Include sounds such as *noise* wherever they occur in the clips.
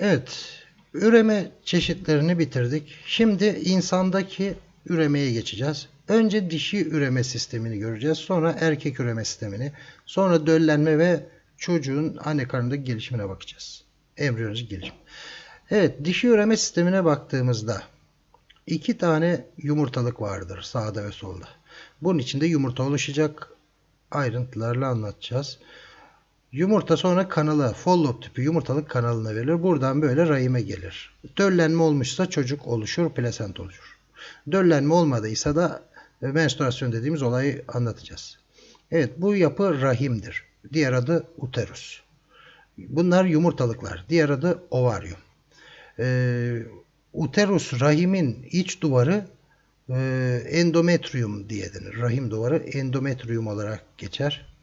Evet, üreme çeşitlerini bitirdik. Şimdi insandaki üremeye geçeceğiz. Önce dişi üreme sistemini göreceğiz. Sonra erkek üreme sistemini. Sonra döllenme ve çocuğun anne karnındaki gelişimine bakacağız. Embriyolojik gelişim. Evet, dişi üreme sistemine baktığımızda iki tane yumurtalık vardır sağda ve solda. Bunun içinde yumurta oluşacak. Ayrıntılarla anlatacağız. Yumurta sonra kanala, follop tipi yumurtalık kanalına verilir. Buradan böyle rahime gelir. Döllenme olmuşsa çocuk oluşur, plasent oluşur. Döllenme olmadıysa da menstruasyon dediğimiz olayı anlatacağız. Evet bu yapı rahimdir. Diğer adı uterus. Bunlar yumurtalıklar. Diğer adı ovaryum. Ee, uterus rahimin iç duvarı e, endometrium diye denir. Rahim duvarı endometrium olarak geçer.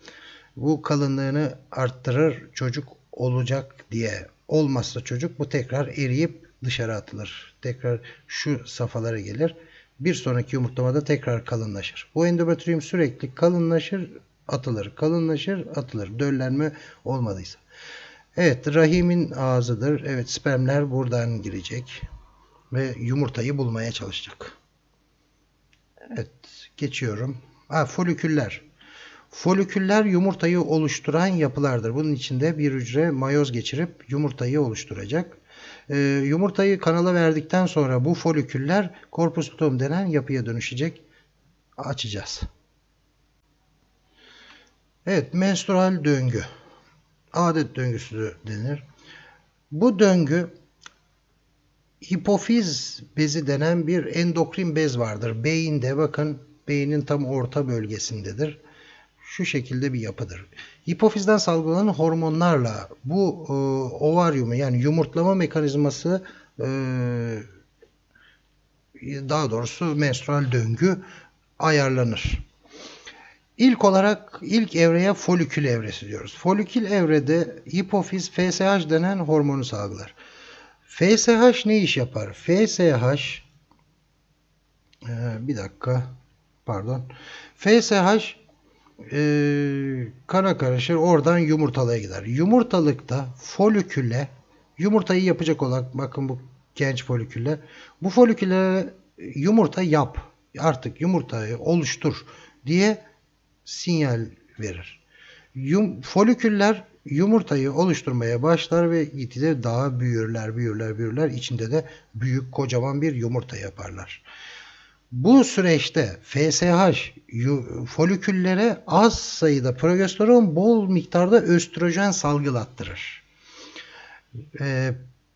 Bu kalınlığını arttırır çocuk olacak diye. Olmazsa çocuk bu tekrar eriyip dışarı atılır. Tekrar şu safhalara gelir. Bir sonraki yumurtlamada tekrar kalınlaşır. Bu endometrium sürekli kalınlaşır, atılır. Kalınlaşır, atılır. Döllenme olmadıysa. Evet, rahimin ağzıdır. Evet, spermler buradan girecek ve yumurtayı bulmaya çalışacak. Evet, geçiyorum. Ha, foliküller. Foliküller yumurtayı oluşturan yapılardır. Bunun içinde bir hücre mayoz geçirip yumurtayı oluşturacak. Ee, yumurtayı kanala verdikten sonra bu foliküller korpus luteum denen yapıya dönüşecek. Açacağız. Evet, menstrual döngü. Adet döngüsü denir. Bu döngü hipofiz bezi denen bir endokrin bez vardır. Beyinde bakın beynin tam orta bölgesindedir şu şekilde bir yapıdır. Hipofizden salgılanan hormonlarla bu e, ovaryumu yani yumurtlama mekanizması e, daha doğrusu menstrual döngü ayarlanır. İlk olarak ilk evreye folikül evresi diyoruz. Folikül evrede hipofiz FSH denen hormonu salgılar. FSH ne iş yapar? FSH e, bir dakika pardon. FSH e, kana karışır oradan yumurtalığa gider. Yumurtalıkta foliküle yumurtayı yapacak olan bakın bu genç folikülle bu foliküle yumurta yap artık yumurtayı oluştur diye sinyal verir. Yum, foliküller yumurtayı oluşturmaya başlar ve gitgide daha büyürler, büyürler, büyürler. İçinde de büyük kocaman bir yumurta yaparlar. Bu süreçte FSH foliküllere az sayıda progesteron, bol miktarda östrojen salgılattırır. Ee,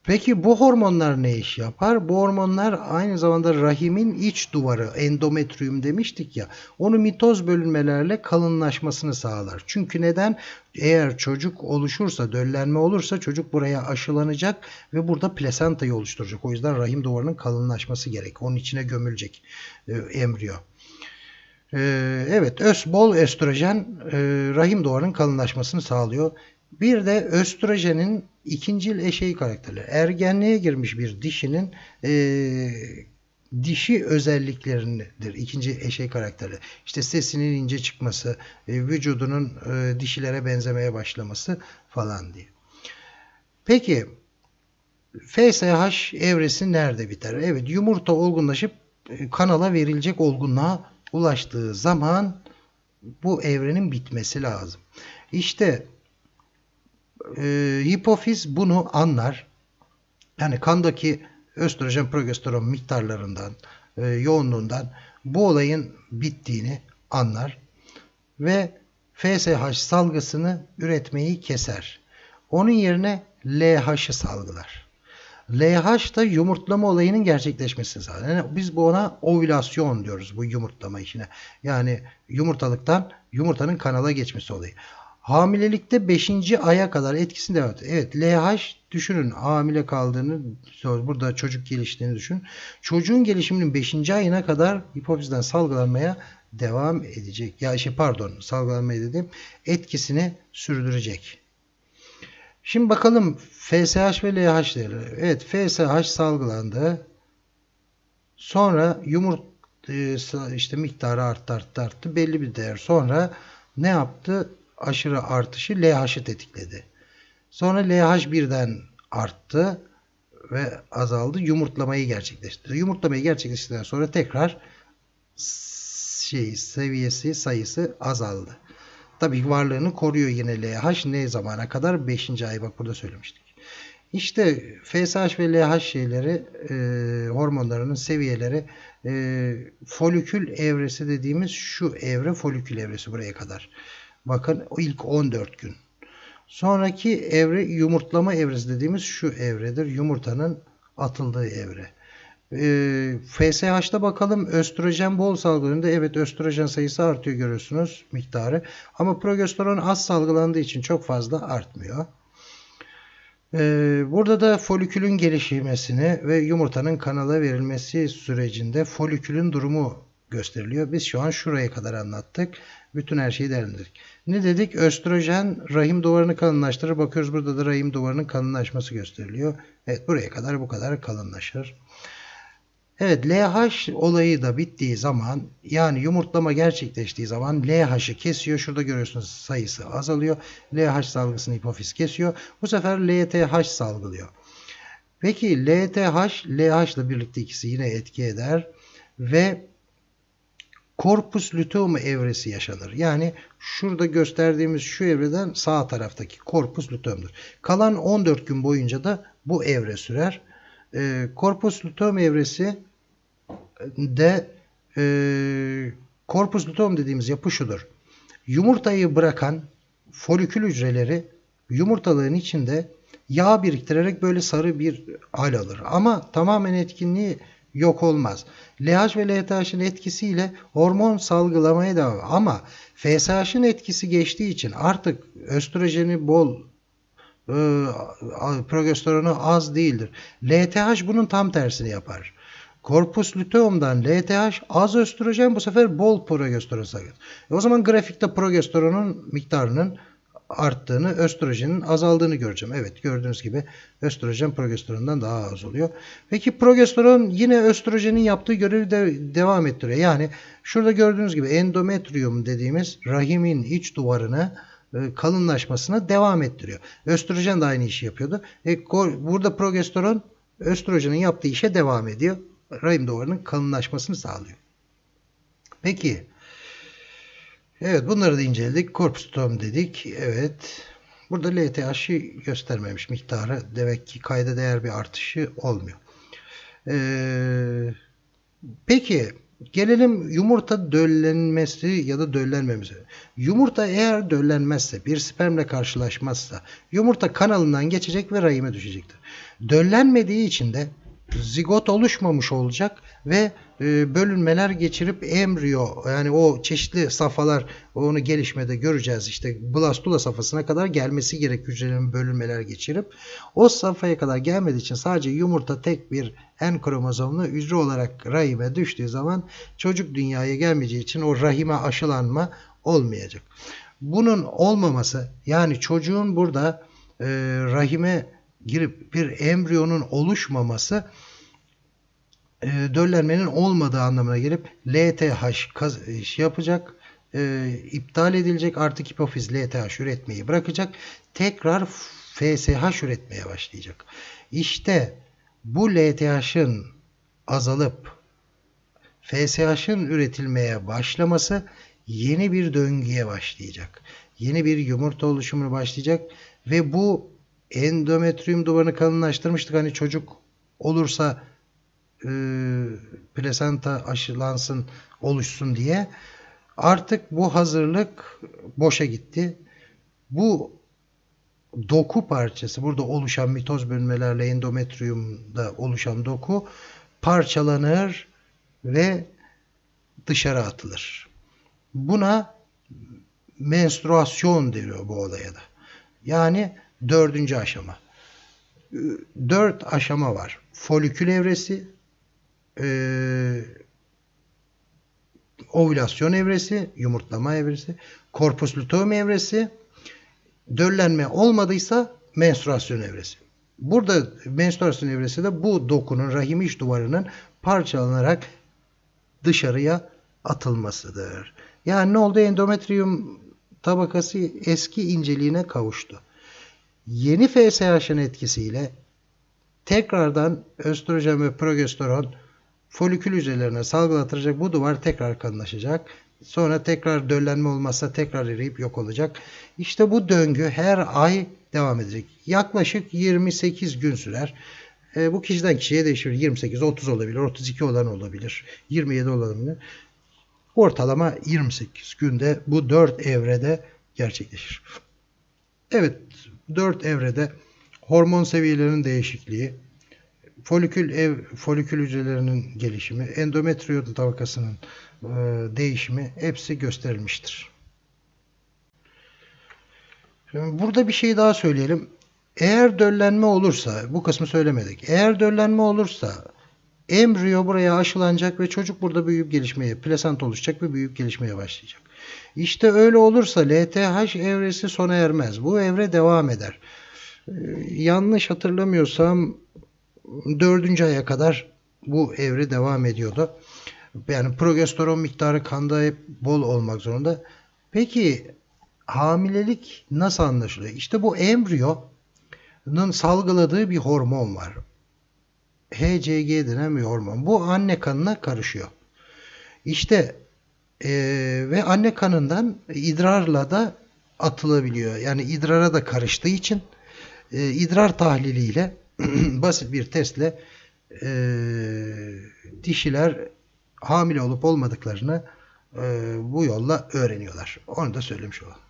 peki bu hormonlar ne iş yapar? Bu hormonlar aynı zamanda rahimin iç duvarı, endometrium demiştik ya, onu mitoz bölünmelerle kalınlaşmasını sağlar. Çünkü neden? Eğer çocuk oluşursa, döllenme olursa çocuk buraya aşılanacak ve burada plasentayı oluşturacak. O yüzden rahim duvarının kalınlaşması gerek. Onun içine gömülecek e, embriyo. Ee, evet, öz, bol östrojen e, rahim duvarının kalınlaşmasını sağlıyor. Bir de östrojenin ikincil eşeği karakterleri. Ergenliğe girmiş bir dişinin e, dişi özelliklerindedir. İkinci eşey karakteri. İşte sesinin ince çıkması, e, vücudunun e, dişilere benzemeye başlaması falan diye. Peki FSH evresi nerede biter? Evet yumurta olgunlaşıp e, kanala verilecek olgunluğa ulaştığı zaman bu evrenin bitmesi lazım. İşte e, hipofiz bunu anlar. Yani kandaki östrojen progesteron miktarlarından, e, yoğunluğundan bu olayın bittiğini anlar ve FSH salgısını üretmeyi keser. Onun yerine LH'ı salgılar. LH da yumurtlama olayının gerçekleşmesini sağlar. Yani biz bu ona ovülasyon diyoruz bu yumurtlama işine. Yani yumurtalıktan yumurtanın kanala geçmesi olayı. Hamilelikte 5. aya kadar etkisini devam ediyor. Evet LH düşünün hamile kaldığını burada çocuk geliştiğini düşün. Çocuğun gelişiminin 5. ayına kadar hipofizden salgılanmaya devam edecek. Ya şey pardon salgılanmaya dedim. Etkisini sürdürecek. Şimdi bakalım FSH ve LH değerleri. Evet FSH salgılandı. Sonra yumurt e, işte miktarı arttı arttı arttı. Belli bir değer. Sonra ne yaptı? Aşırı artışı LH'ı tetikledi. Sonra LH birden arttı ve azaldı. Yumurtlamayı gerçekleştirdi. Yumurtlamayı gerçekleştirdikten sonra tekrar şey seviyesi sayısı azaldı. Tabii varlığını koruyor yine LH ne zamana kadar? 5. ay bak burada söylemiştik. İşte FSH ve LH şeyleri e, hormonlarının seviyeleri e, folikül evresi dediğimiz şu evre folikül evresi buraya kadar. Bakın ilk 14 gün. Sonraki evre yumurtlama evresi dediğimiz şu evredir. Yumurtanın atıldığı evre. E, FSH'da bakalım östrojen bol salgılanında evet östrojen sayısı artıyor görüyorsunuz miktarı. Ama progesteron az salgılandığı için çok fazla artmıyor. Ee, burada da folikülün gelişmesini ve yumurtanın kanala verilmesi sürecinde folikülün durumu gösteriliyor. Biz şu an şuraya kadar anlattık. Bütün her şeyi değerlendirdik. Ne dedik? Östrojen rahim duvarını kalınlaştırır. Bakıyoruz burada da rahim duvarının kalınlaşması gösteriliyor. Evet buraya kadar bu kadar kalınlaşır. Evet LH olayı da bittiği zaman yani yumurtlama gerçekleştiği zaman LH'ı kesiyor. Şurada görüyorsunuz sayısı azalıyor. LH salgısını hipofiz kesiyor. Bu sefer LTH salgılıyor. Peki LTH, LH ile birlikte ikisi yine etki eder ve korpus luteum evresi yaşanır. Yani şurada gösterdiğimiz şu evreden sağ taraftaki korpus luteum'dur. Kalan 14 gün boyunca da bu evre sürer. E, korpus luteum evresi de e, korpus luteum dediğimiz yapı şudur. Yumurtayı bırakan folikül hücreleri yumurtalığın içinde yağ biriktirerek böyle sarı bir hal alır. Ama tamamen etkinliği yok olmaz. LH ve LTH'ın etkisiyle hormon salgılamaya devam ama FSH'ın etkisi geçtiği için artık östrojeni bol e, progesteronu az değildir. LTH bunun tam tersini yapar. Korpus luteum'dan LTH az östrojen bu sefer bol progesteron salgılar. E o zaman grafikte progesteronun miktarının arttığını, östrojenin azaldığını göreceğim. Evet gördüğünüz gibi östrojen progesterondan daha az oluyor. Peki progesteron yine östrojenin yaptığı görevi de devam ettiriyor. Yani şurada gördüğünüz gibi endometrium dediğimiz rahimin iç duvarını e, kalınlaşmasına devam ettiriyor. Östrojen de aynı işi yapıyordu. E, burada progesteron östrojenin yaptığı işe devam ediyor. Rahim duvarının kalınlaşmasını sağlıyor. Peki Evet bunları da inceledik. Korpustom dedik. Evet. Burada LTH'ı göstermemiş miktarı. Demek ki kayda değer bir artışı olmuyor. Ee, peki gelelim yumurta döllenmesi ya da döllenmemesi. Yumurta eğer döllenmezse bir spermle karşılaşmazsa yumurta kanalından geçecek ve rahime düşecektir. Döllenmediği için de zigot oluşmamış olacak ve e, bölünmeler geçirip embriyo yani o çeşitli safhalar onu gelişmede göreceğiz işte blastula safhasına kadar gelmesi gerek hücrelerin bölünmeler geçirip o safhaya kadar gelmediği için sadece yumurta tek bir en kromozomlu hücre olarak rahime düştüğü zaman çocuk dünyaya gelmeyeceği için o rahime aşılanma olmayacak. Bunun olmaması yani çocuğun burada e, rahime girip bir embriyonun oluşmaması e, döllenmenin olmadığı anlamına gelip LTH kaz, şey yapacak, e, iptal edilecek artık hipofiz LTH üretmeyi bırakacak. Tekrar FSH üretmeye başlayacak. İşte bu LTH'ın azalıp FSH'ın üretilmeye başlaması yeni bir döngüye başlayacak. Yeni bir yumurta oluşumuna başlayacak ve bu endometrium duvarını kalınlaştırmıştık. Hani çocuk olursa e, plasenta aşılansın, oluşsun diye. Artık bu hazırlık boşa gitti. Bu doku parçası, burada oluşan mitoz bölünmelerle endometriumda oluşan doku parçalanır ve dışarı atılır. Buna menstruasyon deniyor bu olaya da. Yani dördüncü aşama. Dört aşama var. Folikül evresi, e, ovülasyon evresi, yumurtlama evresi, korpus luteum evresi, döllenme olmadıysa menstruasyon evresi. Burada menstruasyon evresi de bu dokunun rahim iç duvarının parçalanarak dışarıya atılmasıdır. Yani ne oldu? Endometrium tabakası eski inceliğine kavuştu. Yeni FSH'ın etkisiyle tekrardan östrojen ve progesteron folikül hücrelerine salgılatılacak. Bu duvar tekrar kalınlaşacak. Sonra tekrar döllenme olmazsa tekrar eriyip yok olacak. İşte bu döngü her ay devam edecek. Yaklaşık 28 gün sürer. E, bu kişiden kişiye değişir. 28, 30 olabilir, 32 olan olabilir, 27 olabilir. Ortalama 28 günde bu 4 evrede gerçekleşir. Evet, 4 evrede hormon seviyelerinin değişikliği, folikül ev folikül hücrelerinin gelişimi, endometriyot tabakasının e, değişimi hepsi gösterilmiştir. Şimdi burada bir şey daha söyleyelim. Eğer döllenme olursa, bu kısmı söylemedik. Eğer döllenme olursa embriyo buraya aşılanacak ve çocuk burada büyüyüp gelişmeye, plasenta oluşacak ve büyüyüp gelişmeye başlayacak. İşte öyle olursa LTH evresi sona ermez. Bu evre devam eder. Ee, yanlış hatırlamıyorsam dördüncü aya kadar bu evre devam ediyordu. Yani progesteron miktarı kanda hep bol olmak zorunda. Peki hamilelik nasıl anlaşılıyor? İşte bu embriyonun salgıladığı bir hormon var. HCG denen bir hormon. Bu anne kanına karışıyor. İşte e, ve anne kanından idrarla da atılabiliyor. Yani idrara da karıştığı için e, idrar tahliliyle *clears throat* basit bir testle e, dişiler hamile olup olmadıklarını e, bu yolla öğreniyorlar. Onu da söylemiş olalım.